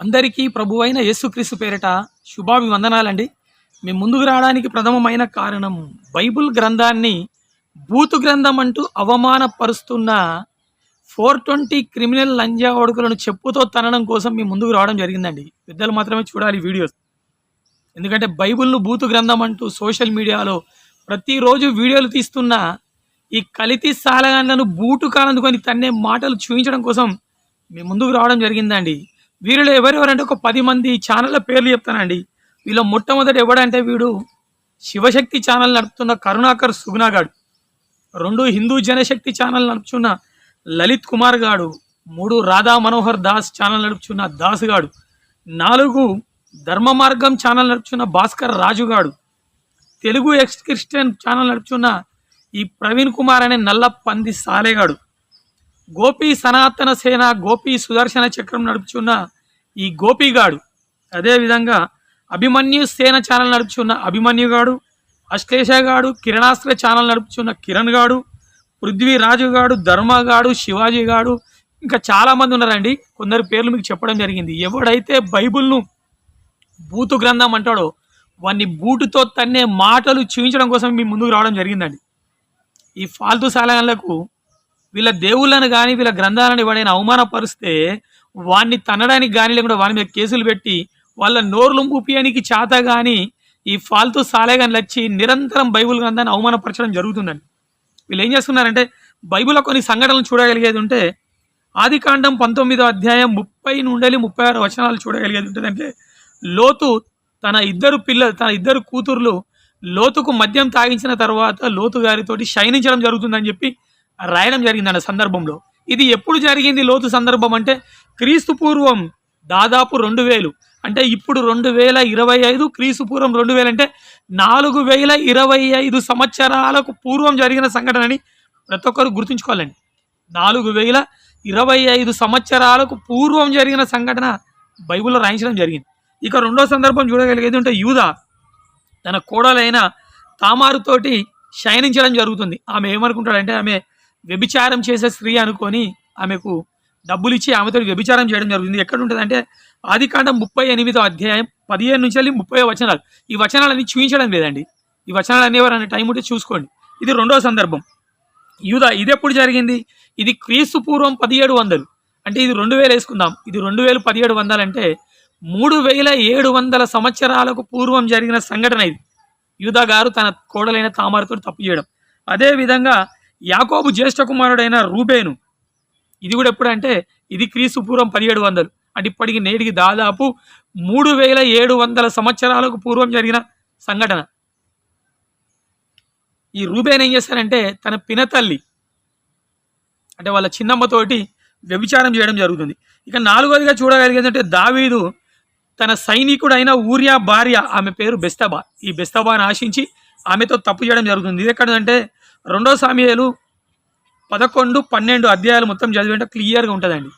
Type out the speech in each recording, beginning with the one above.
అందరికీ ప్రభువైన యేసుక్రీస్తు పేరిట శుభాభివందనాలండి. మేము ముందుకు రావడానికి ప్రథమమైన కారణం బైబిల్ గ్రంథాన్ని బూతు గ్రంథం అంటూ అవమానపరుస్తున్న ఫోర్ ట్వంటీ క్రిమినల్ లంజా ఒడుకులను చెప్పుతో తనడం కోసం మేము ముందుకు రావడం జరిగిందండి. పెద్దలు మాత్రమే చూడాలి వీడియోస్. ఎందుకంటే బైబిల్ను బూతు గ్రంథం అంటూ సోషల్ మీడియాలో ప్రతిరోజు వీడియోలు తీస్తున్న ఈ కలితి సాలగాండ్లను బూటు కాలందుకొని తన్నే మాటలు చూపించడం కోసం మేము ముందుకు రావడం జరిగిందండి. వీరిలో ఎవరెవరంటే ఒక పది మంది ఛానళ్ళ పేర్లు చెప్తానండి. వీళ్ళ మొట్టమొదటి ఎవడంటే వీడు శివశక్తి ఛానల్ నడుపుతున్న కరుణాకర్ సుగుణాగాడు రెండు హిందూ జనశక్తి ఛానల్ నడుపుచున్న లలిత్ కుమార్ గాడు. మూడు రాధా మనోహర్ దాస్ ఛానల్ నడుపుచున్న దాస్ గాడు. నాలుగు ధర్మ మార్గం ఛానల్ నడుపుచున్న భాస్కర్ రాజు గాడు. తెలుగు ఎక్స్ క్రిస్టియన్ ఛానల్ నడుపుచున్న ఈ ప్రవీణ్ కుమార్ అనే నల్ల పంది సాలేగాడు గోపి సనాతన సేన గోపి సుదర్శన చక్రం నడుపుచున్న ఈ గోపిగాడు. అదేవిధంగా అభిమన్యు సేన ఛానల్ నడుపుచున్న అభిమన్యుగాడు అశ్లేషగాడు కిరణాస్త్ర ఛానల్ నడుపుచున్న కిరణ్ గాడు పృథ్వీరాజు గాడు ధర్మగాడు శివాజీ గాడు ఇంకా చాలామంది ఉన్నారండి. కొందరు పేర్లు మీకు చెప్పడం జరిగింది. ఎవడైతే బైబిల్ను బూతు గ్రంథం అంటాడో వాన్ని బూటుతో తన్నే మాటలు చూపించడం కోసం మీ ముందుకు రావడం జరిగిందండి. ఈ ఫాల్తు సాలగాళ్ళకు వీళ్ళ దేవుళ్ళను కానీ వీళ్ళ గ్రంథాలను ఎవడైనా అవమానపరిస్తే వాడిని తనడానికి కానీ లేకుండా వాని మీద కేసులు పెట్టి వాళ్ళ నోర్లు ముపియానికి చేత కానీ ఈ ఫాల్తూ సాలేగాని వచ్చి నిరంతరం బైబిల్ గ్రంథాన్ని అవమానపరచడం జరుగుతుందండి. వీళ్ళు ఏం చేస్తున్నారంటే బైబిల్లో కొన్ని సంఘటనలు చూడగలిగేది ఉంటే ఆదికాండం పంతొమ్మిదో అధ్యాయం ముప్పై నుండి ముప్పై ఆరు వచనాలు చూడగలిగేది ఉంటుందంటే లోతు తన ఇద్దరు పిల్లలు తన ఇద్దరు కూతుర్లు లోతుకు మద్యం తాగించిన తర్వాత లోతు గారితోటి శయనించడం జరుగుతుందని చెప్పి రాయడం జరిగింది సందర్భంలో. ఇది ఎప్పుడు జరిగింది లోతు సందర్భం అంటే క్రీస్తు పూర్వం దాదాపు రెండు వేలు. అంటే ఇప్పుడు రెండు వేల ఇరవై ఐదు క్రీస్తు పూర్వం రెండు వేలు అంటే నాలుగు వేల ఇరవై ఐదు సంవత్సరాలకు పూర్వం జరిగిన సంఘటనని ప్రతి ఒక్కరు గుర్తుంచుకోవాలండి. నాలుగు వేల ఇరవై ఐదు సంవత్సరాలకు పూర్వం జరిగిన సంఘటన బైబిల్లో రాయించడం జరిగింది. ఇక రెండో సందర్భం చూడగలిగేది అంటే యూదా తన కోడలైన తామారుతోటి శయనించడం జరుగుతుంది. ఆమె ఏమనుకుంటాడంటే ఆమె వ్యభిచారం చేసే స్త్రీ అనుకొని ఆమెకు డబ్బులు ఇచ్చి ఆమెతో వ్యభిచారం చేయడం జరుగుతుంది. ఎక్కడ ఉంటుంది అంటే ఆదికాండం ముప్పై ఎనిమిదో అధ్యాయం పదిహేను నుంచి వెళ్ళి ముప్పై వచనాలు. ఈ వచనాలన్నీ చూపించడం లేదండి. ఈ వచనాలు అనేవారు అనే టైం ఉంటే చూసుకోండి. ఇది రెండో సందర్భం. యూదా ఇది ఎప్పుడు జరిగింది? ఇది క్రీస్తు పూర్వం పదిహేడు వందలు. అంటే ఇది రెండు వేలు వేసుకుందాం. ఇది రెండు వేలు పదిహేడు వందలు అంటే మూడు వేల ఏడు వందల సంవత్సరాలకు పూర్వం జరిగిన సంఘటన ఇది. యూదా గారు తన కోడలైన తామరతో తప్పు చేయడం. అదేవిధంగా యాకోబు జ్యేష్ఠ కుమారుడైన రూబేను. ఇది కూడా ఎప్పుడంటే ఇది క్రీస్తు పూర్వం పదిహేడు వందలు. అంటే ఇప్పటికి నేటికి దాదాపు మూడు వేల ఏడు వందల సంవత్సరాలకు పూర్వం జరిగిన సంఘటన. ఈ రూబేన్ ఏం చేస్తారంటే తన పినతల్లి అంటే వాళ్ళ చిన్నమ్మతోటి వ్యభిచారం చేయడం జరుగుతుంది. ఇక నాలుగోదిగా చూడగలిగేది అంటే దావీదు తన సైనికుడైన ఊరియా భార్య ఆమె పేరు బెస్తబా. ఈ బెస్తబాను ఆశించి ఆమెతో తప్పు చేయడం జరుగుతుంది. ఇది ఎక్కడంటే రెండో సామ్యాలు పదకొండు పన్నెండు అధ్యాయాలు మొత్తం చదివింటే క్లియర్గా ఉంటుందండి.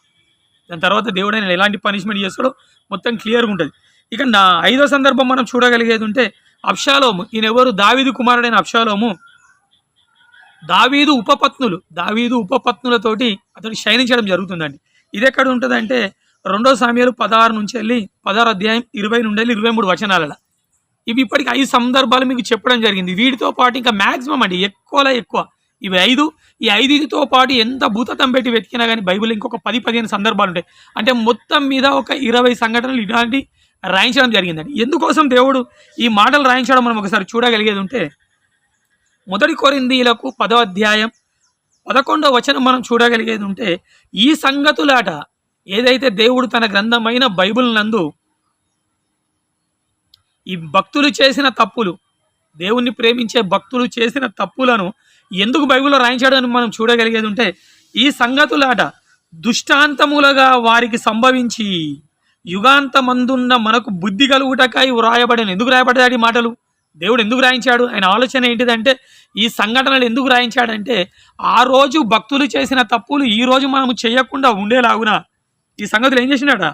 దాని తర్వాత దేవుడు ఆయన ఎలాంటి పనిష్మెంట్ చేస్తాడో మొత్తం క్లియర్గా ఉంటుంది. ఇక నా ఐదో సందర్భం మనం చూడగలిగేది ఉంటే అప్షాలోము ఈయన ఎవరు? దావీదు కుమారుడైన అప్షాలోము దావీదు ఉపపత్నులు దావీదు ఉపపత్నులతోటి అతడు శయనించడం జరుగుతుందండి. ఇది ఎక్కడ ఉంటుందంటే రెండో సామ్యాలు పదహారు నుంచి వెళ్ళి పదహారు అధ్యాయం ఇరవై నుండి వెళ్ళి ఇరవై మూడు వచనాలలో. ఇవి ఇప్పటికి ఐదు సందర్భాలు మీకు చెప్పడం జరిగింది. వీటితో పాటు ఇంకా మ్యాక్సిమం అండి ఎక్కువలో ఎక్కువ. ఇవి ఐదు. ఈ ఐదుతో పాటు ఎంత భూతతం పెట్టి వెతికినా కానీ బైబిల్ ఇంకొక పది పదిహేను సందర్భాలు ఉంటాయి. అంటే మొత్తం మీద ఒక ఇరవై సంఘటనలు ఇలాంటి రాయించడం జరిగిందండి. ఎందుకోసం దేవుడు ఈ మాటలు రాయించడం మనం ఒకసారి చూడగలిగేది ఉంటే మొదటి కొరిందీలకు పదో అధ్యాయం పదకొండవ వచనం మనం చూడగలిగేది ఉంటే ఈ సంగతులాట ఏదైతే దేవుడు తన గ్రంథమైన బైబిల్ నందు ఈ భక్తులు చేసిన తప్పులు దేవుణ్ణి ప్రేమించే భక్తులు చేసిన తప్పులను ఎందుకు బైబిల్లో రాయించాడని మనం చూడగలిగేది ఉంటే ఈ సంగతులాట దుష్టాంతములుగా వారికి సంభవించి యుగాంతమందున్న మనకు బుద్ధి కలుగుటకై వ్రాయబడిన ఎందుకు రాయబడ్డాడు ఈ మాటలు? దేవుడు ఎందుకు రాయించాడు? ఆయన ఆలోచన ఏంటిదంటే ఈ సంఘటనలు ఎందుకు రాయించాడంటే ఆ రోజు భక్తులు చేసిన తప్పులు ఈ రోజు మనము చేయకుండా ఉండేలాగున ఈ సంగతులు ఏం చేసినాడ?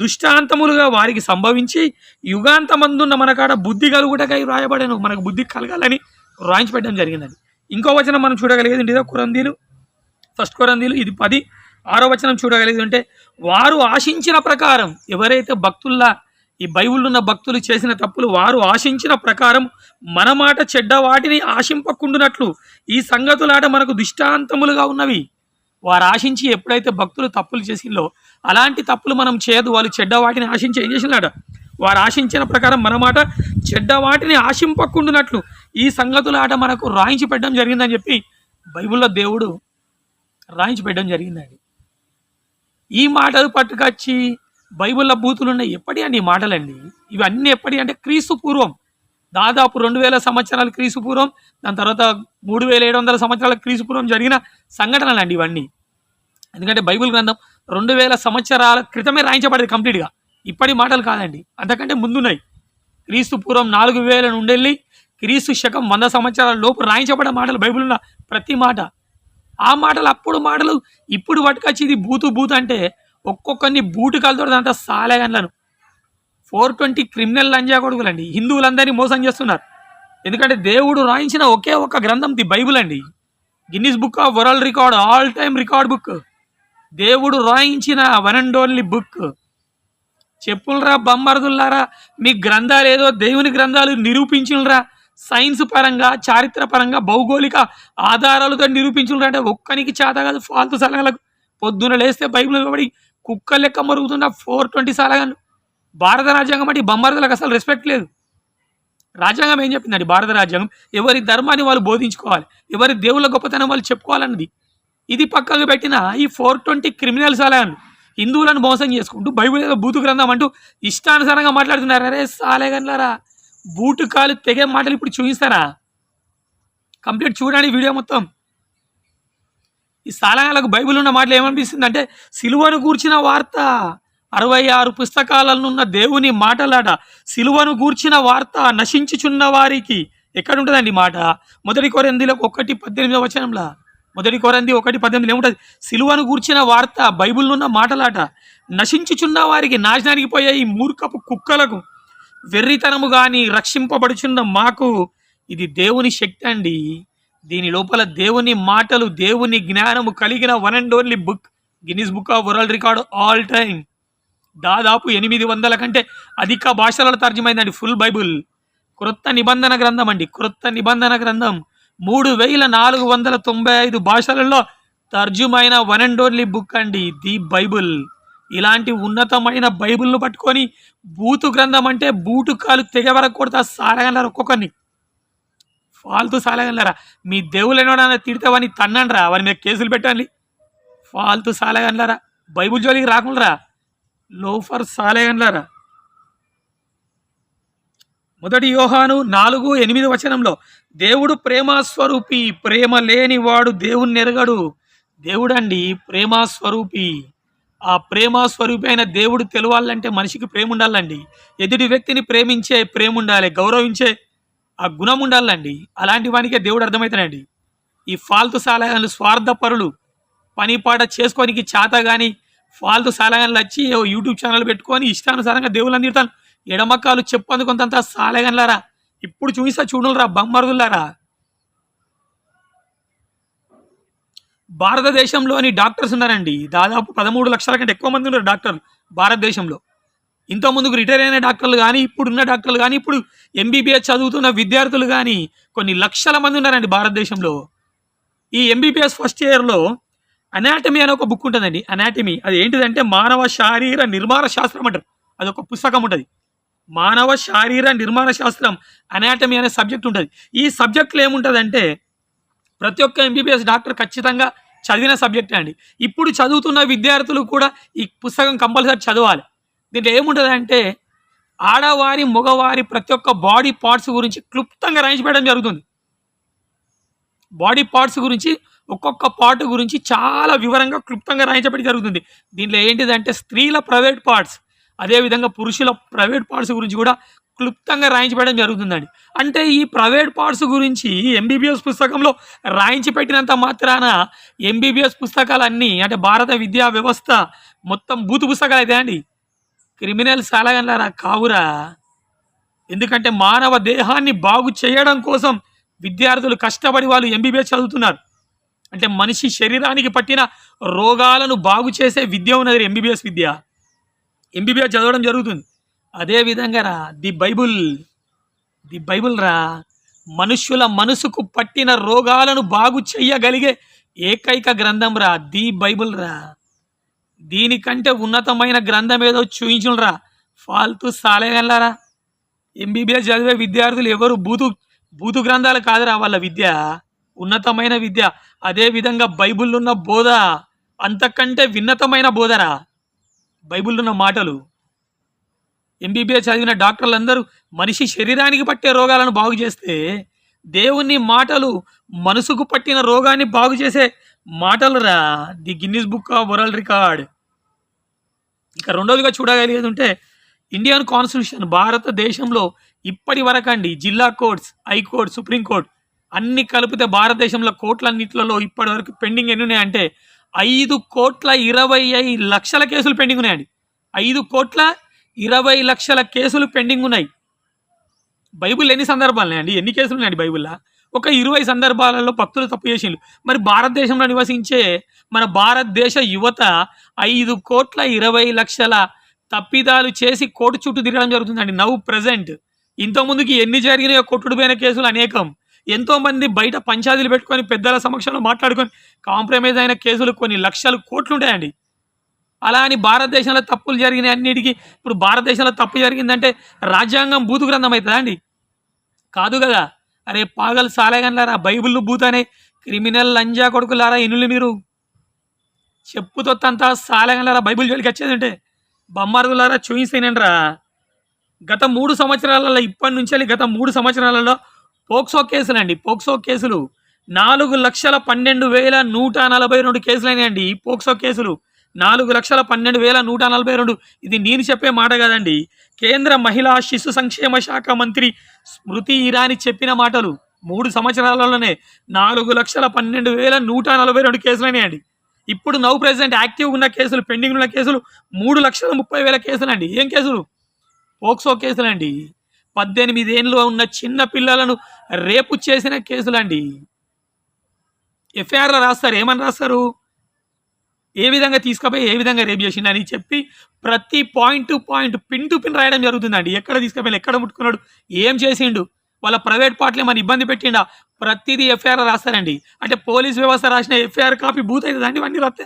దుష్టాంతములుగా వారికి సంభవించి యుగాంతమందున్న మనకాడ బుద్ధి కలుగుటకై వ్రాయబడను. మనకు బుద్ధి కలగాలని రాయించి పెట్టడం జరిగిందండి ఇంకో వచనం మనం చూడగలిగేది ఇదో కురందీలు. ఫస్ట్ కురందీలు ఇది పది. ఆరో వచనం చూడగలిగేది అంటే వారు ఆశించిన ప్రకారం ఎవరైతే భక్తుల్లా ఈ బైబుల్ ఉన్న భక్తులు చేసిన తప్పులు వారు ఆశించిన ప్రకారం మన మాట చెడ్డ వాటిని ఆశింపకుండునట్లు ఈ సంగతులాట మనకు దుష్టాంతములుగా ఉన్నవి. వారు ఆశించి ఎప్పుడైతే భక్తులు తప్పులు చేసిందో అలాంటి తప్పులు మనం చేయదు. వాళ్ళు చెడ్డ వాటిని ఆశించి ఏం చేసినాడు? వారు ఆశించిన ప్రకారం మన మాట చెడ్డ వాటిని ఆశింపకుండునట్లు ఈ సంగతుల ఆట మనకు రాయించి పెట్టడం జరిగిందని చెప్పి బైబిల్లో దేవుడు రాయించి పెట్టడం జరిగిందండి. ఈ మాటలు పట్టుకొచ్చి బైబిల్లో బూతులు ఉన్నాయి ఎప్పటి అండి ఈ మాటలండి? ఇవన్నీ ఎప్పటి అంటే క్రీస్తు పూర్వం. దాదాపు రెండు వేల సంవత్సరాల క్రీస్తు పూర్వం దాని తర్వాత మూడు వేల ఏడు వందల సంవత్సరాల క్రీస్తు పూర్వం జరిగిన సంఘటనలు అండి ఇవన్నీ. ఎందుకంటే బైబిల్ గ్రంథం రెండు వేల సంవత్సరాల క్రితమే రాయించబడేది కంప్లీట్గా. ఇప్పటి మాటలు కాదండి. అంతకంటే ముందున్నాయి. క్రీస్తు పూర్వం నాలుగు వేల నుండెళ్ళి క్రీస్తు శకం వంద సంవత్సరాల లోపు రాయించబడిన మాటలు బైబిల్ ఉన్న ప్రతి మాట. ఆ మాటలు అప్పుడు మాటలు ఇప్పుడు పట్టుకొచ్చి ఇది బూతు బూత్ అంటే ఒక్కొక్కరిని బూటు కలుతో అంత సాలేగన్లను ఫోర్ ట్వంటీ క్రిమినల్ లంజా కొడుకులండి. హిందువులందరినీ మోసం చేస్తున్నారు. ఎందుకంటే దేవుడు రాయించిన ఒకే ఒక గ్రంథం ది బైబుల్ అండి. Guinness book of world record all time record book. దేవుడు రాయించిన వన్ అండ్ ఓన్లీ బుక్. చెప్పులరా బొమ్మరదుల్లారా మీ గ్రంథాలు ఏదో దేవుని గ్రంథాలు నిరూపించులరా. సైన్స్ పరంగా చారిత్ర పరంగా భౌగోళిక ఆధారాలతో నిరూపించులరా అంటే ఒక్కనికి చేత కాదు ఫాల్తు సలహాలకు. పొద్దున లేస్తే బైబిల్ పడి కుక్క లెక్క మరుగుతున్న ఫోర్ ట్వంటీ సలహాలు భారత రాజ్యాంగం అంటే బొమ్మరదులకు అసలు రెస్పెక్ట్ లేదు. రాజ్యాంగం ఏం చెప్పిందండి? భారత రాజ్యాంగం ఎవరి ధర్మాన్ని వాళ్ళు బోధించుకోవాలి ఎవరి దేవుళ్ళ గొప్పతనం వాళ్ళు చెప్పుకోవాలన్నది. ఇది పక్కకు పెట్టిన ఈ ఫోర్ ట్వంటీ క్రిమినల్స్ అలాను హిందువులను మోసం చేసుకుంటూ బైబిల్ ఏదో బూతు గ్రంథం అంటూ ఇష్టానుసారంగా మాట్లాడుతున్నారు. అరే సాలేగన్లారా బూటు కాలు తెగే మాటలు ఇప్పుడు చూపిస్తారా? కంప్లీట్ చూడండి వీడియో మొత్తం. ఈ సాలగాలకు బైబిల్ ఉన్న మాటలు ఏమనిపిస్తుంది అంటే సిలువను గూర్చిన వార్త అరవై ఆరు పుస్తకాలను ఉన్న దేవుని మాటలాట సిలువను గూర్చిన వార్త నశించుచున్న వారికి ఎక్కడ ఉంటుందండి మాట? మొదటి కొరందిలో ఒకటి పద్దెనిమిదవ వచనంలా. మొదటి కొరంది ఒకటి పద్దెనిమిది ఏముంటుంది? సిలువను గూర్చిన వార్త బైబిల్నున్న మాటలాట నశించుచున్న వారికి నాశనానికి పోయే ఈ మూర్ఖపు కుక్కలకు వెర్రితనము కానీ రక్షింపబడుచున్న మాకు ఇది దేవుని శక్తి అండి. దీని లోపల దేవుని మాటలు దేవుని జ్ఞానము కలిగిన one and only book Guinness book of world record all time దాదాపు ఎనిమిది వందల కంటే అధిక భాషలలో తర్జమైందండి ఫుల్ బైబుల్ క్రొత్త నిబంధన గ్రంథం అండి క్రొత్త నిబంధన గ్రంథం. మూడు వేల నాలుగు వందల తొంభై ఐదు భాషలలో తర్జుమైన వన్ అండ్ ఓన్లీ బుక్ అండి ది బైబుల్. ఇలాంటి ఉన్నతమైన బైబిల్ను పట్టుకొని బూతు గ్రంథం అంటే బూటు కాలు తెగ వరకు కొడతా సారగలరు ఒక్కొక్కరిని? ఫాల్తు సాలగలరా మీ దేవుళ్ళు ఎన్నోడన్నా తిడితే వాడిని తన్నండి వాడి వారి మీద కేసులు పెట్టండి. ఫాల్తు సాలగలరా బైబుల్ జోలికి రాకుండా లోఫర్ సాలేగన్లారా మొదటి యోహాను నాలుగు ఎనిమిది వచనంలో దేవుడు ప్రేమస్వరూపి ప్రేమ లేని వాడు దేవుణ్ణి ఎరగడు. దేవుడండి ప్రేమస్వరూపి. ఆ ప్రేమస్వరూపి అయిన దేవుడు తెలవాలంటే మనిషికి ప్రేమ ఉండాలండి ఎదుటి వ్యక్తిని ప్రేమించే ప్రేమ ఉండాలి గౌరవించే ఆ గుణం ఉండాలండి. అలాంటి వానికే దేవుడు అర్థమవుతాడండి ఈ ఫాల్తు సాలగాలు స్వార్థపరులు పని పాట చేసుకోనికి చేత కానీ ఫాల్తు సాలగాన్లు వచ్చి యూట్యూబ్ ఛానల్ పెట్టుకొని ఇష్టానుసారంగా దేవుళ్ళని తిడతాను ఎడమకాలు చెప్పందు కొంతంత సాలగన్లారా. ఇప్పుడు చూపిస్తా చూడరా బమ్మరుదులారా భారతదేశంలోని డాక్టర్స్ ఉన్నారండి. దాదాపు పదమూడు లక్షల కంటే ఎక్కువ మంది ఉన్నారు డాక్టర్లు భారతదేశంలో. ఇంత ముందుకు రిటైర్ అయిన డాక్టర్లు కానీ ఇప్పుడున్న డాక్టర్లు కానీ ఇప్పుడు ఎంబీబీఎస్ చదువుతున్న విద్యార్థులు కానీ కొన్ని లక్షల మంది ఉన్నారండి భారతదేశంలో. ఈ ఎంబీబీఎస్ ఫస్ట్ ఇయర్లో అనాటమీ అనే ఒక బుక్ ఉంటుందండి. అనాటమీ అది ఏంటిదంటే మానవ శారీర నిర్మాణ శాస్త్రం అంటారు. అది ఒక పుస్తకం ఉంటుంది. మానవ శారీర నిర్మాణ శాస్త్రం అనాటమీ అనే సబ్జెక్ట్ ఉంటుంది. ఈ సబ్జెక్టులో ఏముంటుందంటే ప్రతి ఒక్క ఎంబీబీఎస్ డాక్టర్ ఖచ్చితంగా చదివిన సబ్జెక్టే అండి. ఇప్పుడు చదువుతున్న విద్యార్థులు కూడా ఈ పుస్తకం కంపల్సరీ చదవాలి. దీంట్లో ఏముంటుందంటే ఆడవారి మగవారి ప్రతి ఒక్క బాడీ పార్ట్స్ గురించి క్లుప్తంగా రాయించబడడం జరుగుతుంది. బాడీ పార్ట్స్ గురించి ఒక్కొక్క పార్ట్ గురించి చాలా వివరంగా క్లుప్తంగా రాయించబడి జరుగుతుంది. దీంట్లో ఏంటిదంటే స్త్రీల ప్రైవేట్ పార్ట్స్ అదేవిధంగా పురుషుల ప్రైవేట్ పార్ట్స్ గురించి కూడా క్లుప్తంగా రాయించబడడం జరుగుతుందండి. అంటే ఈ ప్రైవేట్ పార్ట్స్ గురించి ఎంబీబీఎస్ పుస్తకంలో రాయించి పెట్టినంత మాత్రాన ఎంబీబీఎస్ పుస్తకాలన్నీ అంటే భారత విద్యా వ్యవస్థ మొత్తం బూతు పుస్తకాలు అయితే అండి. క్రిమినల్స్ అలాగన్నారా కావురా. ఎందుకంటే మానవ దేహాన్ని బాగు చేయడం కోసం విద్యార్థులు కష్టపడి వాళ్ళు ఎంబీబీఎస్ చదువుతున్నారు. అంటే మనిషి శరీరానికి పట్టిన రోగాలను బాగు చేసే విద్య ఉన్నది ఎంబీబీఎస్ విద్య. ఎంబీబీఎస్ చదవడం జరుగుతుంది. అదేవిధంగా రా ది బైబుల్ ది బైబుల్ రా మనుష్యుల మనసుకు పట్టిన రోగాలను బాగు చెయ్యగలిగే ఏకైక గ్రంథం రా ది బైబుల్ రా. దీనికంటే ఉన్నతమైన గ్రంథం ఏదో చూయించులరా ఫాల్తూ సాలేగల్లారా ఎంబీబీఎస్ చదివే విద్యార్థులు ఎవరు బూతు బూతు గ్రంథాలు కాదురా వాళ్ళ విద్య. ఉన్నతమైన విద్య. అదే విధంగా ఉన్న బోధ అంతకంటే విన్నతమైన బోధరా బైబిల్లో ఉన్న మాటలు ఎంబీబీఎస్ చదివిన డాక్టర్లందరూ మనిషి శరీరానికి పట్టే రోగాలను బాగు చేస్తే దేవుని మాటలు మనసుకు పట్టిన రోగాన్ని బాగు చేసే మాటలు రా the Guinness book of world record. ఇక రెండోదిగా చూడగలిగేది ఉంటే ఇండియన్ కాన్స్టిట్యూషన్ భారతదేశంలో ఇప్పటి వరకు అండి జిల్లా కోర్ట్స్ హైకోర్టు సుప్రీంకోర్టు అన్ని కలిపితే భారతదేశంలో కోట్లన్నిట్లలో ఇప్పటి వరకు పెండింగ్ ఎన్ని ఉన్నాయంటే ఐదు కోట్ల ఇరవై ఐదు లక్షల కేసులు పెండింగ్ ఉన్నాయండి. ఐదు కోట్ల ఇరవై లక్షల కేసులు పెండింగ్ ఉన్నాయి. బైబిల్ ఎన్ని సందర్భాలు అండి ఎన్ని కేసులు ఉన్నాయండి బైబిల్లో? ఒక ఇరవై సందర్భాలలో భక్తులు తప్పు చేసిండ్రు. మరి భారతదేశంలో నివసించే మన భారతదేశ యువత ఐదు కోట్ల ఇరవై లక్షల తప్పిదాలు చేసి కోర్టు చుట్టూ తిరగడం జరుగుతుందండి. నవ్వు ప్రజెంట్. ఇంతకుముందుకి ఎన్ని జరిగినాయో కొట్టుడు పోయిన కేసులు అనేకం. ఎంతోమంది బయట పంచాయతీలు పెట్టుకొని పెద్దల సమక్షంలో మాట్లాడుకొని కాంప్రమైజ్ అయిన కేసులు కొన్ని లక్షలు కోట్లు ఉంటాయండి. అలా అని భారతదేశంలో తప్పులు జరిగిన అన్నిటికీ ఇప్పుడు భారతదేశంలో తప్పు జరిగిందంటే రాజ్యాంగం బూతు గ్రంథం అవుతుందా అండి? కాదు కదా. అరే పాగల్ సాలేగన్లారా బైబిల్ బూతనే క్రిమినల్ లంజా కొడుకులారా ఇనులు మీరు? చెప్పుతొత్తంతా సాలేగన్లారా బైబిల్ జోలికి వచ్చేది అంటే చూయించేనండి రా గత మూడు సంవత్సరాలలో ఇప్పటి నుంచి గత మూడు సంవత్సరాలలో పోక్సో కేసులు అండి పోక్సో కేసులు నాలుగు లక్షల పన్నెండు వేల నూట నలభై రెండు కేసులైనాయండి. ఈ పోక్సో కేసులు నాలుగు లక్షల పన్నెండు వేల నూట నలభై రెండు. ఇది నేను చెప్పే మాట కదండి. కేంద్ర మహిళా శిశు సంక్షేమ శాఖ మంత్రి స్మృతి ఇరానీ చెప్పిన మాటలు మూడు సంవత్సరాలలోనే నాలుగు లక్షల పన్నెండు వేల నూట నలభై రెండు కేసులైనాయండి. ఇప్పుడు నౌ ప్రెసిడెంట్ యాక్టివ్ ఉన్న కేసులు పెండింగ్ ఉన్న కేసులు మూడు లక్షల ముప్పై వేల కేసులండి. ఏం కేసులు? పోక్సో కేసులండి. పద్దెనిమిది ఏళ్ళు ఉన్న చిన్న పిల్లలను రేపు చేసిన కేసులండి. ఎఫ్ఐఆర్లో రాస్తారు. ఏమని రాస్తారు? ఏ విధంగా తీసుకుపోయి ఏ విధంగా రేపు చేసిండని అని చెప్పి ప్రతి point to point pin to pin రాయడం జరుగుతుందండి. ఎక్కడ తీసుకుపోయి ఎక్కడ ముట్టుకున్నాడు ఏం చేసిండు వాళ్ళ ప్రైవేట్ పార్టీలు మన ఇబ్బంది పెట్టిండా? ప్రతిదీ ఎఫ్ఐఆర్ రాస్తారండి. అంటే పోలీస్ వ్యవస్థ రాసిన ఎఫ్ఐఆర్ కాపీ బూత్ అవుతుందండి ఇవన్నీ రాస్తే?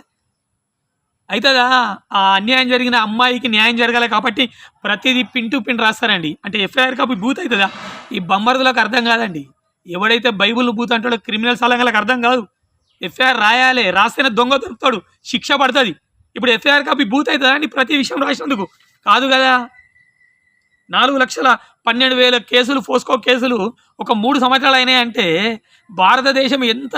అవుతుందా ఆ అన్యాయం జరిగిన అమ్మాయికి న్యాయం జరగాలి కాబట్టి ప్రతిదీ పిన్ టు పిన్ రాస్తారండి. అంటే ఎఫ్ఐఆర్ కాపీ బూత్ అవుతుందా ఈ బొమ్మరుదులకు అర్థం కాదండి. ఎవడైతే బైబుల్ బూత్ అంటాడో క్రిమినల్ సలంగాలకు అర్థం కాదు. ఎఫ్ఐఆర్ రాయాలి రాస్తేనే దొంగ దొరుకుతాడు శిక్ష పడుతుంది. ఇప్పుడు ఎఫ్ఐఆర్ కాపీ బూత్ అవుతుందా అండి ప్రతి విషయం రాసినందుకు? కాదు కదా? నాలుగు లక్షల పన్నెండు వేల కేసులు ఫోస్కో కేసులు ఒక మూడు సంవత్సరాలు అయినాయంటే భారతదేశం ఎంత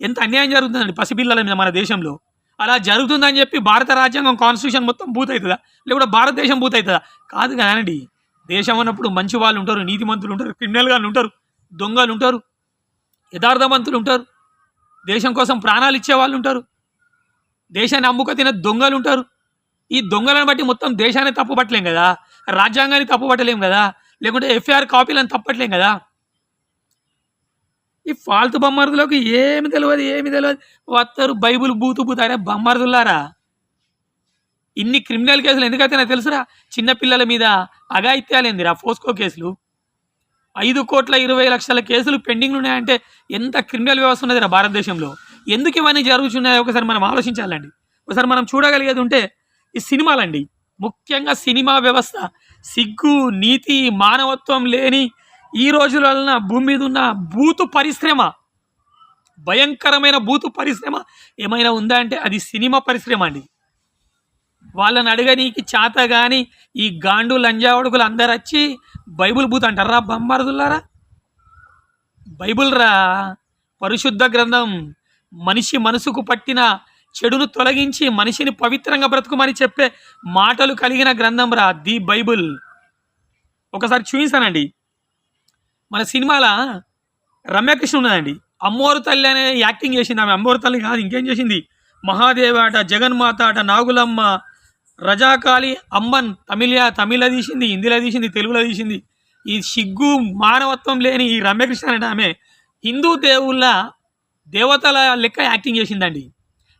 ఎంత అన్యాయం జరుగుతుందండి పసిపిల్లల మీద మన దేశంలో. అలా జరుగుతుందని చెప్పి భారత రాజ్యాంగం కాన్స్టిట్యూషన్ మొత్తం బూత్ అవుతుందా లేకుంటే భారతదేశం బూత్ అవుతుందా కాదు కదండి దేశం అన్నప్పుడు మంచి వాళ్ళు ఉంటారు నీతిమంతులు ఉంటారు క్రిమినల్గాళ్ళు ఉంటారు దొంగలు ఉంటారు యథార్థవంతులు ఉంటారు దేశం కోసం ప్రాణాలు ఇచ్చే వాళ్ళు ఉంటారు దేశాన్ని అమ్ముక తినే దొంగలు ఉంటారు. ఈ దొంగలను బట్టి మొత్తం దేశాన్ని తప్పుపట్టలేం కదా? రాజ్యాంగాన్ని తప్పుపట్టలేం కదా? లేకుంటే ఎఫ్ఐఆర్ కాపీలను తప్పట్లేం కదా? ఈ ఫాల్తు బొమ్మరుదులకు ఏమి తెలియదు ఏమి తెలియదు వస్తారు బైబుల్ బూతు బూతు అరే బొమ్మరుదులారా ఇన్ని క్రిమినల్ కేసులు ఎందుకైతే నాకు తెలుసురా చిన్నపిల్లల మీద అఘాయిత్యాలేందిరా ఫోస్కో కేసులు? ఐదు కోట్ల ఇరవై లక్షల కేసులు పెండింగ్ ఉన్నాయంటే ఎంత క్రిమినల్ వ్యవస్థ ఉన్నదిరా భారతదేశంలో? ఎందుకు ఇవన్నీ జరుగుతున్నాయో? ఒకసారి మనం ఆలోచించాలండి. ఒకసారి మనం చూడగలిగేది ఉంటే ఈ సినిమాలండి. ముఖ్యంగా సినిమా వ్యవస్థ. సిగ్గు నీతి మానవత్వం లేని ఈ రోజులలో భూమి మీద ఉన్న బూతు పరిశ్రమ భయంకరమైన బూతు పరిశ్రమ ఏమైనా ఉందా అంటే అది సినిమా పరిశ్రమ అండి. వాళ్ళని అడగనీకి చేత కానీ ఈ గాండు లంజావడుకులు అందరు వచ్చి బైబుల్ బూత్ అంటారా బొమ్మరుదులారా బైబుల్ రా పరిశుద్ధ గ్రంథం మనిషి మనసుకు పట్టిన చెడును తొలగించి మనిషిని పవిత్రంగా బ్రతుకుమని చెప్పే మాటలు కలిగిన గ్రంథం రా ది బైబుల్. ఒకసారి చూపిస్తానండి మన సినిమాల రమ్యకృష్ణ ఉన్నదండి. అమ్మోరు తల్లి అనే యాక్టింగ్ చేసింది ఆమె. అమ్మోరు తల్లి కాదు ఇంకేం చేసింది? మహాదేవ ఆట జగన్మాత అట నాగులమ్మ రజాకాళి అమ్మన్ తమిళ తమిళ తీసింది హిందీలో తీసింది తెలుగులో తీసింది. ఈ సిగ్గు మానవత్వం లేని ఈ రమ్యకృష్ణ అనే ఆమె హిందూ దేవుళ్ళ దేవతల లెక్క యాక్టింగ్ చేసిందండి.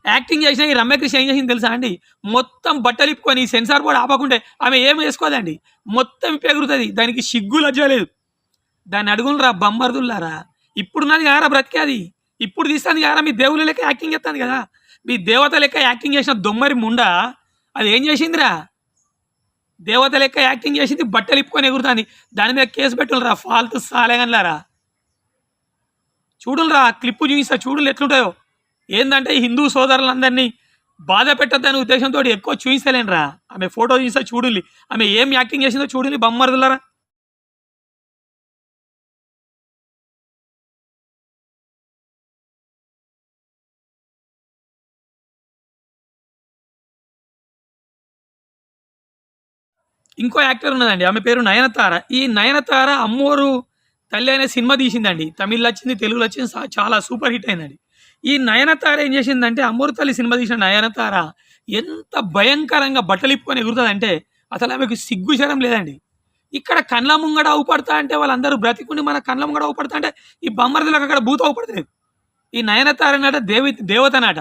యాక్టింగ్ చేసిన ఈ రమ్యకృష్ణ ఏం చేసింది తెలుసా అండి? మొత్తం బట్టలిప్పుకొని సెన్సార్ బోర్డు ఆపకుంటే ఆమె ఏం వేసుకోదండి మొత్తం పెగురుతుంది. దానికి సిగ్గు లజ్జ లేదు. దాన్ని అడుగునరా బొమ్మర్దులారా ఇప్పుడున్నది కారా బ్రతికేది ఇప్పుడు తీస్తుంది కారా మీ దేవుళ్ళ లెక్క యాక్టింగ్ చేస్తుంది కదా. మీ దేవత లెక్క యాక్టింగ్ చేసిన దొమ్మరి ముండ? అది ఏం చేసిందిరా? దేవత లెక్క యాక్టింగ్ చేసింది బట్టలు ఇప్పుకొని ఎగురుతుంది. దాని మీద కేసు పెట్టులరా ఫాల్తు సాలేగన్లారా. చూడులరా క్లిప్పు చూపిస్తా చూడులు ఎట్లుంటాయో. ఏంటంటే హిందూ సోదరులందరినీ బాధ పెట్టద్దనే ఉద్దేశంతో ఎక్కువ చూపిస్తలేనురా. ఆమె ఫోటో చూపిస్తా చూడులి ఆమె ఏం యాక్టింగ్ చేసిందో చూడులి బొమ్మరుదులరా ఇంకో యాక్టర్ ఉన్నదండి ఆమె పేరు నయనతార. ఈ నయనతార అమ్మోరు తల్లి అనే సినిమా తీసిందండి. తమిళ్ళో వచ్చింది తెలుగులో వచ్చింది చాలా సూపర్ హిట్ అయిందండి. ఈ నయనతార ఏం చేసిందంటే అమ్మోరు తల్లి సినిమా తీసిన నయనతార ఎంత భయంకరంగా బట్టలు ఇప్పుకొని ఎగురుతుందంటే అసలు ఆమెకు సిగ్గుచరం లేదండి. ఇక్కడ కండ్ల ముంగడ అవుపడతా అంటే వాళ్ళందరూ బ్రతికుండి మన కండ్ల ముంగడ అవుపడతా అంటే ఈ బొమ్మరదులకు అక్కడ భూత అవుపడతలేదు. ఈ నయనతార నాట దేవి దేవతనాట.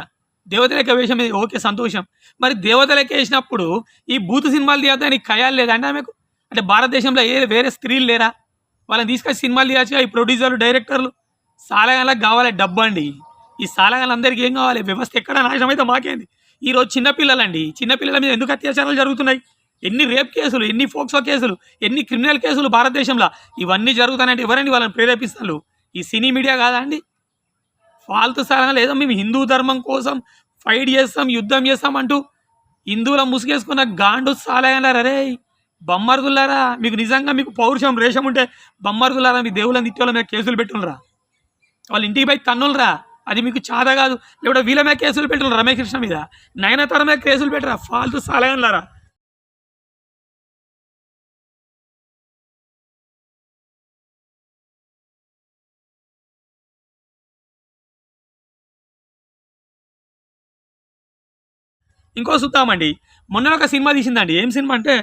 దేవతలకి వేషం ఇది ఓకే సంతోషం. మరి దేవతలకి వేసినప్పుడు ఈ బూత్ సినిమాలు తీయద్దు నీకు ఖయాలు లేదా? అంటే ఆమెకు అంటే భారతదేశంలో ఏ వేరే స్త్రీలు లేరా? వాళ్ళని తీసుకొచ్చి సినిమాలు తీయచ్చు ఈ ప్రొడ్యూసర్లు డైరెక్టర్లు సాలగాళ్ళకి కావాలి డబ్బు అండి. ఈ సాలగాళ్ళందరికీ ఏం కావాలి? వ్యవస్థ ఎక్కడ నాశనం అయితే మాకేంది? ఈరోజు చిన్నపిల్లలండి చిన్నపిల్లల మీద ఎందుకు అత్యాచారాలు జరుగుతున్నాయి? ఎన్ని రేప్ కేసులు ఎన్ని ఫోక్సో కేసులు ఎన్ని క్రిమినల్ కేసులు భారతదేశంలో? ఇవన్నీ జరుగుతాయంటే ఎవరండి వాళ్ళని ప్రేరేపిస్తారు? ఈ సినీ మీడియా కాదా అండి? ఫాల్తు సారంగా లేదా మేము హిందూ ధర్మం కోసం ఫైట్ చేస్తాం యుద్ధం చేస్తాం అంటూ హిందువుల ముసుగేసుకున్న గాండు సాలయ్యారా అరే బొమ్మరుదులారా మీకు నిజంగా మీకు పౌరుషం రేషం ఉంటే బొమ్మరుదులారా మీ దేవుళ్ళని తిట్టేవాళ్ళ మీద కేసులు పెట్టులరా వాళ్ళ ఇంటికి పోయి తన్నులరా? అది మీకు చాద కాదు. లేకపోతే వీళ్ళ మీద కేసులు పెట్టులు రమేష్ కృష్ణ మీద? నయనతర మీద కేసులు పెట్టరా? ఫాల్తు సాలయ్యారా ఇంకో చూద్దామండి. మొన్న ఒక సినిమా తీసిందండి. ఏం సినిమా అంటే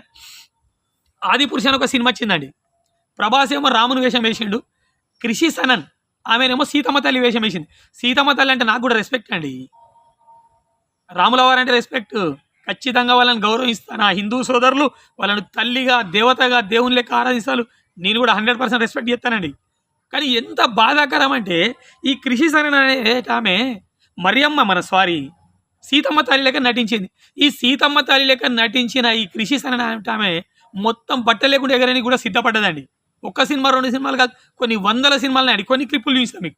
ఆదిపురుష్ అని ఒక సినిమా వచ్చిందండి. ప్రభాస్ ఏమో రాముని వేషం వేసిండు. కృషి సనన్ ఆమెనేమో సీతమ్మ తల్లి వేషం వేసింది. సీతమ్మ తల్లి అంటే నాకు కూడా రెస్పెక్ట్ అండి. రాములవారు అంటే రెస్పెక్ట్ ఖచ్చితంగా వాళ్ళని గౌరవిస్తాను. ఆ హిందూ సోదరులు వాళ్ళను తల్లిగా దేవతగా దేవుని లెక్క ఆరాధిస్తారు. నేను కూడా హండ్రెడ్ పర్సెంట్ రెస్పెక్ట్ చేస్తానండి. కానీ ఎంత బాధాకరం అంటే ఈ కృషి సనన్ అనే ఆమె మరియమ్మ మన సారీ సీతమ్మ తల్లి లెక్క నటించింది. ఈ సీతమ్మ తల్లి లెక్క నటించిన ఈ కృషి సనన్ ఆమె మొత్తం బట్ట లేకుండా ఎగరని కూడా సిద్ధపడ్డదండి. ఒక్క సినిమా రెండు సినిమాలు కాదు కొన్ని వందల సినిమాలు నాడి కొన్ని క్లిప్పులు చూసాం మీకు.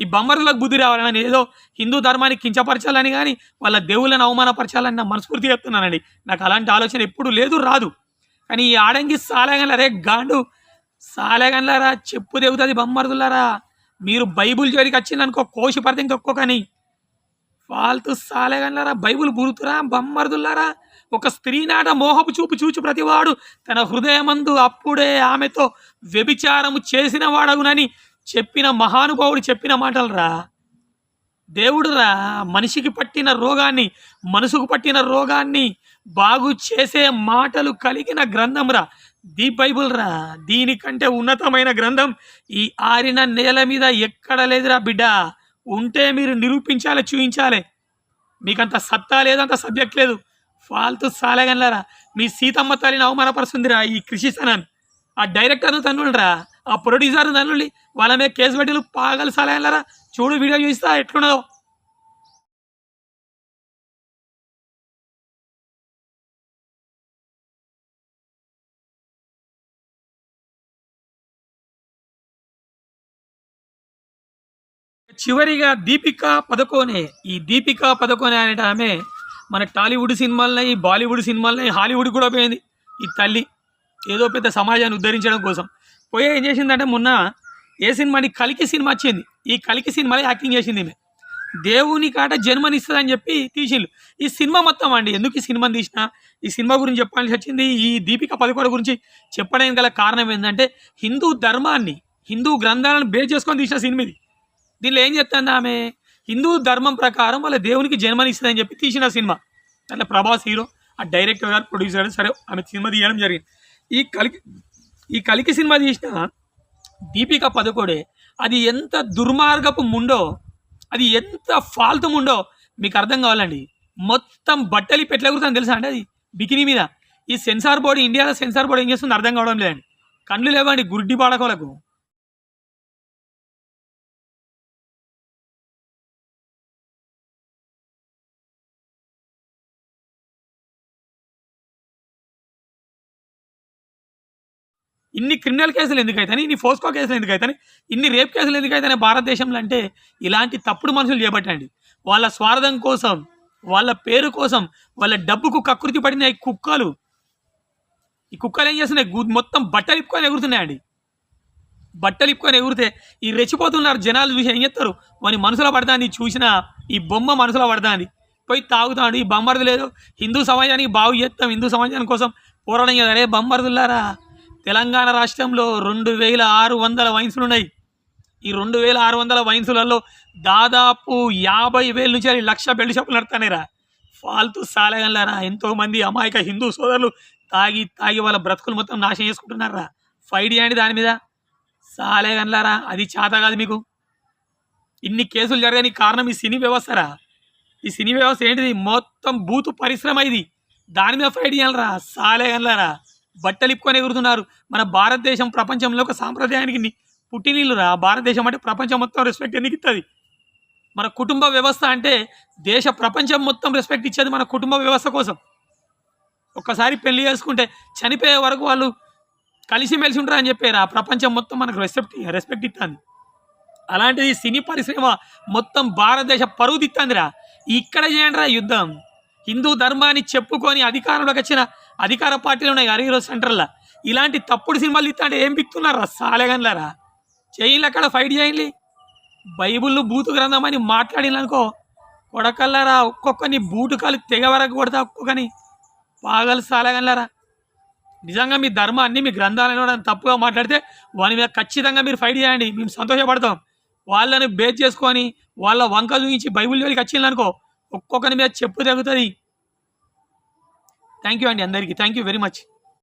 ఈ బొమ్మరులకు బుద్ధి రావాలని ఏదో హిందూ ధర్మాన్ని కించపరచాలని కానీ వాళ్ళ దేవుళ్ళని అవమానపరచాలని నా మనస్ఫూర్తి చెప్తున్నానండి. నాకు అలాంటి ఆలోచన ఎప్పుడు లేదు రాదు. కానీ ఈ ఆడంగి సాలేగన్లరే గాండు సాలేగన్లారా చెప్పు దేవుతుంది బొమ్మరుదులారా మీరు బైబుల్ జోలికి వచ్చిందనుకో కోసి పడితే కానీ. ఫాల్తు సాలేగన్లారా బైబుల్ గురుతురా బమ్మర్దుల్లారా ఒక స్త్రీనాట మోహపు చూపు చూచు ప్రతివాడు తన హృదయమందు అప్పుడే ఆమెతో వ్యభిచారము చేసిన వాడగునని చెప్పిన మహానుభావుడు చెప్పిన మాటలరా. దేవుడురా మనిషికి పట్టిన రోగాన్ని మనసుకు పట్టిన రోగాన్ని బాగు చేసే మాటలు కలిగిన గ్రంథంరా ది బైబుల్ రా దీనికంటే ఉన్నతమైన గ్రంథం ఈ ఆరిన నేల మీద ఎక్కడ లేదురా బిడ్డ. ఉంటే మీరు నిరూపించాలి చూపించాలి మీకంత సత్తా లేదు అంత సబ్జెక్ట్ లేదు. ఫాల్తు సాలేగన్లారా. మీ సీతమ్మ తల్లిని అవమానపరుస్తుందిరా ఈ కృషి సనన్. ఆ డైరెక్టర్ను తన్నులరా ఆ ప్రొడ్యూసర్ తన్నులి వాళ్ళ మీద కేసు పెట్టిలు పాగలు సాలేగన్లారా. చూడు వీడియో చూస్తా ఎట్లున్నదో. చివరిగా దీపిక పదకోనే ఈ దీపిక పదకోనే అనేట ఆమె మన టాలీవుడ్ సినిమాలని బాలీవుడ్ సినిమాలని హాలీవుడ్ కూడా పోయింది. ఈ తల్లి ఏదో పెద్ద సమాజాన్ని ఉద్ధరించడం కోసం. పోయి ఏం చేసిందంటే మొన్న ఏ సినిమాని కలికి సినిమా వచ్చింది. ఈ కలికి సినిమాలో యాక్టింగ్ చేసింది ఈమె. దేవుని కాట జన్మనిస్తుందని చెప్పి తీసిండు. ఈ సినిమా మొత్తం అండి. ఎందుకు ఈ సినిమాని తీసిన? ఈ సినిమా గురించి చెప్పాల్సి వచ్చింది. ఈ దీపిక పదకొండ గురించి చెప్పడానికి గల కారణం ఏంటంటే హిందూ ధర్మాన్ని హిందూ గ్రంథాలను బేస్ చేసుకొని తీసిన సినిమా ఇది. దీనిలో ఏం చెప్తుంది ఆమె? హిందూ ధర్మం ప్రకారం వాళ్ళ దేవునికి జన్మనిస్తుందని చెప్పి తీసిన సినిమా. అట్లా ప్రభాస్ హీరో ఆ డైరెక్టర్ గారు ప్రొడ్యూసర్ గారు సరే ఆమె సినిమా తీయడం జరిగింది. ఈ కలికి ఈ కలికి సినిమా తీసిన దీపిక పదుకోడే అది ఎంత దుర్మార్గపు ముండో అది ఎంత ఫాల్తు ముండో మీకు అర్థం కావాలండి. మొత్తం బట్టలు పెట్టలేకూడదని తెలుసా అండి అది? బికినీ మీద. ఈ సెన్సార్ బోర్డు ఇండియాలో సెన్సార్ బోర్డు ఏం చేస్తుంది అర్థం కావడం లేదండి. కళ్ళు లేవండి గుడ్డి పాడకోలకు ఇన్ని క్రిమినల్ కేసులు ఎందుకు ఇన్ని ఫోస్కో కేసులు ఎందుకు ఇన్ని రేప్ కేసులు ఎందుకు భారతదేశంలో అంటే ఇలాంటి తప్పుడు మనుషులు చేపట్టండి. వాళ్ళ స్వార్థం కోసం వాళ్ళ పేరు కోసం వాళ్ళ డబ్బుకు కకృతి పడిన ఈ కుక్కలు. ఈ కుక్కలు ఏం చేస్తున్నాయి? మొత్తం బట్టలు ఇప్పుకొని ఎగురుతున్నాయండి. బట్టలు ఇప్పుకొని ఎగురితే ఈ రెచ్చిపోతున్నారు జనాలు చూసి ఏం చేస్తారు? వాని మనసులో పడదాన్ని చూసిన ఈ బొమ్మ మనసులో పడదాన్ని పోయి తాగుతాడు ఈ బొమ్మరది లేదు. హిందూ సమాజానికి బాగు చేస్తాం హిందూ సమాజాని కోసం పోరాటం చేయాలి. అరే బొమ్మరదులారా తెలంగాణ రాష్ట్రంలో రెండు వేల ఆరు వందల వైన్సులు ఉన్నాయి. ఈ రెండు వేల ఆరు వందల వైన్సులలో దాదాపు యాభై వేల నుంచి లక్ష బెల్ట్ షాపులు నడుతున్నాయిరా. ఫాల్తూ సాలగల్లారా ఎంతో మంది అమాయక హిందూ సోదరులు తాగి తాగి వాళ్ళ బ్రతుకులు మొత్తం నాశనం చేసుకుంటున్నారా? ఫైట్ చేయండి దాని మీద. సాలేగన్లారా అది చేత కాదు మీకు. ఇన్ని కేసులు జరగని కారణం ఈ సినీ వ్యవస్థరా? ఈ సినీ వ్యవస్థ ఏంటిది? మొత్తం బూతు పరిశ్రమ ఇది. దాని మీద ఫైట్ చేయాలరా? సాలేగన్లారా? బట్టలు ఇప్పుకొని ఎగురుతున్నారు. మన భారతదేశం ప్రపంచంలో ఒక సాంప్రదాయానికి ని- పుట్టినీళ్ళురా భారతదేశం అంటే ప్రపంచం మొత్తం రెస్పెక్ట్ ఎందుకు ఇస్తుంది మన కుటుంబ వ్యవస్థ అంటే దేశ ప్రపంచం మొత్తం రెస్పెక్ట్ ఇచ్చేది మన కుటుంబ వ్యవస్థ కోసం. ఒక్కసారి పెళ్ళి చేసుకుంటే చనిపోయే వరకు వాళ్ళు కలిసిమెలిసి ఉంటారని అని చెప్పారు? ఆ ప్రపంచం మొత్తం మనకు రెస్పెక్ట్ రెస్పెక్ట్ ఇస్తుంది అలాంటిది సినీ పరిశ్రమ మొత్తం భారతదేశ పరువు తిత్తందిరా. ఇక్కడ చేయండిరా యుద్ధం. హిందూ ధర్మాన్ని చెప్పుకొని అధికారంలోకి వచ్చిన అధికార పార్టీలు ఉన్నాయి కదా ఈరోజు సెంటర్లో. ఇలాంటి తప్పుడు సినిమాలు ఇస్తా ఏం పిక్తున్నారా? సాలేగన్లారా చేయండి అక్కడ ఫైట్ చేయండి బైబుల్ బూతు గ్రంథం అని మాట్లాడిననుకో కొడకల్లారా? ఒక్కొక్కని బూటు కాలు తెగ వరకు కొడతా ఒక్కొక్కని. పాగలు సాలేగన్లారా నిజంగా మీ ధర్మాన్ని మీ గ్రంథాలను కూడా తప్పుగా మాట్లాడితే వాని మీద ఖచ్చితంగా మీరు ఫైట్ చేయండి. మేము సంతోషపడతాం. వాళ్ళని బేస్ చేసుకొని వాళ్ళ వంక చూపించి బైబిల్ జోలికి వచ్చిందనుకో ఒక్కొక్కరి మీద చెప్పు తగ్గుతుంది. థ్యాంక్ యూ అండి అందరికీ. Thank you very much.